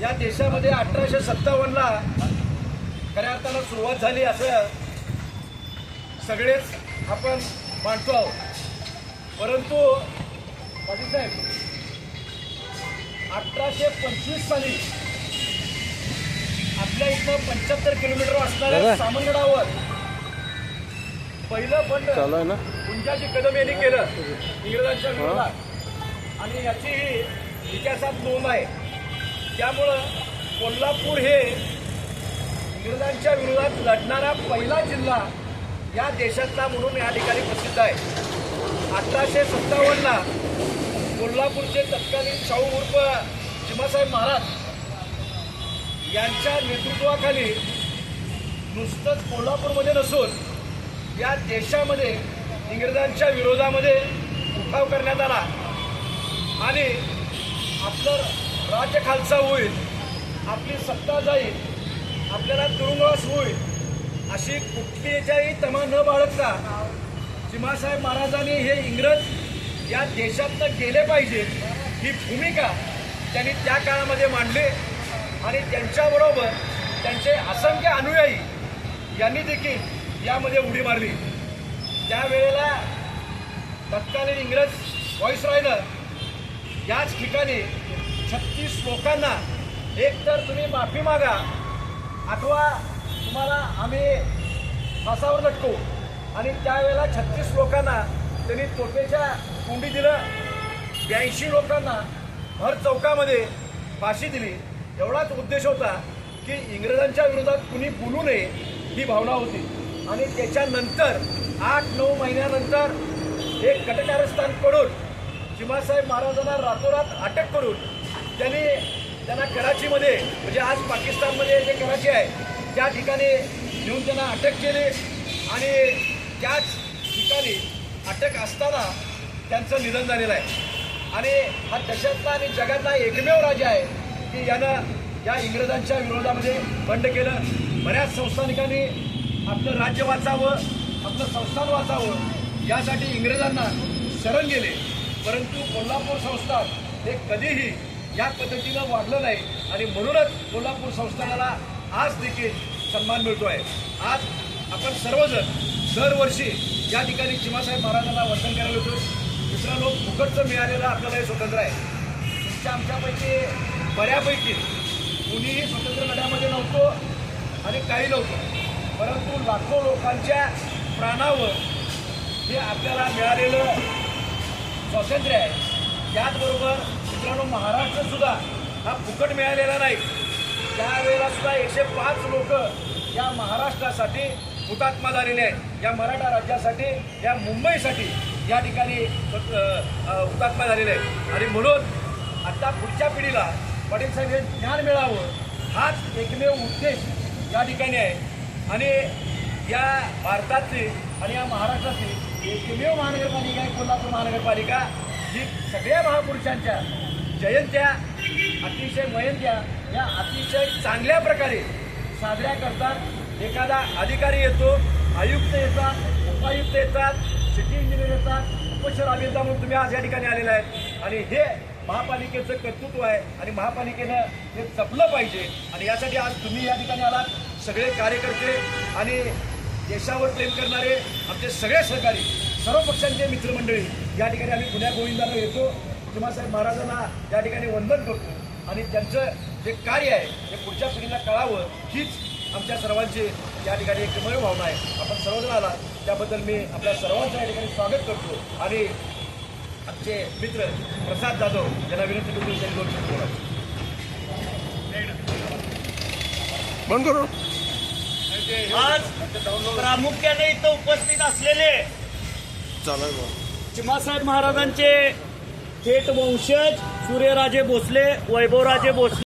या देशामध्ये अठराशे सत्तावन्नला खऱ्या अर्थानं सुरुवात झाली असं सगळेच आपण मानतो आहोत. परंतु पाटील साहेब अठराशे पंचवीस साली आपल्या इथं पंच्याहत्तर किलोमीटर असणाऱ्या. सामनगडावर पहिलं बंड गुंजाजी कदम यांनी केलं इंग्रजांच्या विरोधात. आणि याची ही इतिहासात नोंद आहे. त्यामुळं कोल्हापूर हे इंग्रजांच्या विरोधात लढणारा पहिला जिल्हा या देशातला म्हणून या ठिकाणी प्रसिद्ध आहे. अठराशे सत्तावन्नला कोल्हापूरचे तत्कालीन शाहू उर्फ चिमासाहेब महाराज यांच्या नेतृत्वाखाली नुसतंच कोल्हापूरमध्ये नसून या देशामध्ये इंग्रजांच्या विरोधामध्ये उठाव करण्यात आला. आणि आपलं राज्य खालसा होईल आपली सत्ता जाईल आपल्याला तुरुंगवास होईल अशी कुठलीच्याही तमा न बाळगता चिमासाहेब महाराजांनी हे इंग्रज या देशातनं गेले पाहिजे ही भूमिका त्यांनी त्या काळामध्ये मांडली. आणि त्यांच्याबरोबर त्यांचे असंख्य अनुयायी यांनी देखील यामध्ये उडी मारली. त्यावेळेला तत्कालीन इंग्रज व्हॉइसरॉयनं याच ठिकाणी छत्तीस लोकांना एक तर तुम्ही माफी मागा. अथवा तुम्हाला आम्ही फासावर लटकू आणि त्यावेळेला छत्तीस लोकांना त्यांनी तोफेच्या कुंडी दिलं. ब्याऐंशी लोकांना भर चौकामध्ये फाशी दिली. एवढाच उद्देश होता की इंग्रजांच्या विरोधात कुणी बोलू नये ही भावना होती. आणि त्याच्यानंतर आठ नऊ महिन्यानंतर एक कटकारस्थानकडून चिमासाहेब महाराजांना रातोरात अटक करून त्यांनी त्यांना कराचीमध्ये म्हणजे आज पाकिस्तानमध्ये जे कराची आहे त्या ठिकाणी नेऊन त्यांना अटक केली आणि त्याच ठिकाणी अटक असताना त्यांचं निधन झालेलं आहे. आणि हा देशातला आणि जगातला एकमेव राजा आहे की यानं या इंग्रजांच्या विरोधामध्ये बंड केलं. बऱ्याच संस्थानिकांनी आपलं राज्य वाचावं आपलं संस्थान वाचावं यासाठी इंग्रजांना शरण गेले. परंतु कोल्हापूर संस्थान हे कधीही या पद्धतीनं वाढलं नाही. आणि म्हणूनच कोल्हापूर संस्थानाला आज देखील सन्मान मिळतो आहे आज आपण सर्वजण दरवर्षी या ठिकाणी चिमासाहेब महाराजांना वंदन करायला येतो. दुसरा लोक फुकटचं मिळालेलं आपल्याला हे स्वतंत्र आहे. तुमच्या आमच्यापैकी बऱ्यापैकी कुणीही स्वतंत्र लढ्यामध्ये नव्हतो आणि काही नव्हतं. परंतु लाखो लोकांच्या प्राणावर हे आपल्याला मिळालेलं स्वातंत्र्य आहे. त्याचबरोबर मित्रांनो महाराष्ट्रसुद्धा हा फुकट मिळालेला नाही. त्यावेळेला सुद्धा एकशे पाच लोक या महाराष्ट्रासाठी हुतात्मा झालेले आहेत. या मराठा राज्यासाठी या मुंबईसाठी या ठिकाणी हुतात्मा झालेले आहेत. आणि म्हणून आता पुढच्या पिढीला पाटील साहेब हे ज्ञान मिळावं हाच एकमेव उद्देश या ठिकाणी आहे. आणि या भारतातली आणि या महाराष्ट्रातली एकमेव महानगरपालिका आहे कोल्हापूर महानगरपालिका. ही सगळ्या महापुरुषांच्या जयंत्या अतिशय मयंत्या या अतिशय चांगल्या प्रकारे साजऱ्या करतात. एखादा अधिकारी येतो आयुक्त येतात उपायुक्त येतात सिटी इंजिनियर येतात उपशहर अभियंता म्हणून तुम्ही आज या ठिकाणी आलेला आहेत आणि हे महापालिकेचं कर्तृत्व आहे आणि महापालिकेनं हे जपलं पाहिजे. आणि यासाठी आज तुम्ही या ठिकाणी आलात. सगळे कार्यकर्ते आणि देशावर प्रेम करणारे आमचे सगळे सहकारी सर्व पक्षांचे मित्रमंडळी या ठिकाणी आम्ही पुण्या गोविंदाला येतो. चिमासाहेब महाराजांना या ठिकाणी वंदन करतो. आणि त्यांचं जे कार्य आहे ते पुढच्या पिढीला कळावं हीच आमच्या सर्वांची या ठिकाणी एकमेव भावना आहे. आपण सर्वजण आला त्याबद्दल मी आपल्या सर्वांचं या ठिकाणी स्वागत करतो. आणि आमचे मित्र प्रसाद जाधव यांना विनंती करतो त्यांनी दोन शब्द बोलावं. बंद करू. आज प्रामुख्याने इथं उपस्थित असलेले चिमासाहेब महाराजांचे थेट वंशज सूर्यराजे भोसले वैभवराजे भोसले.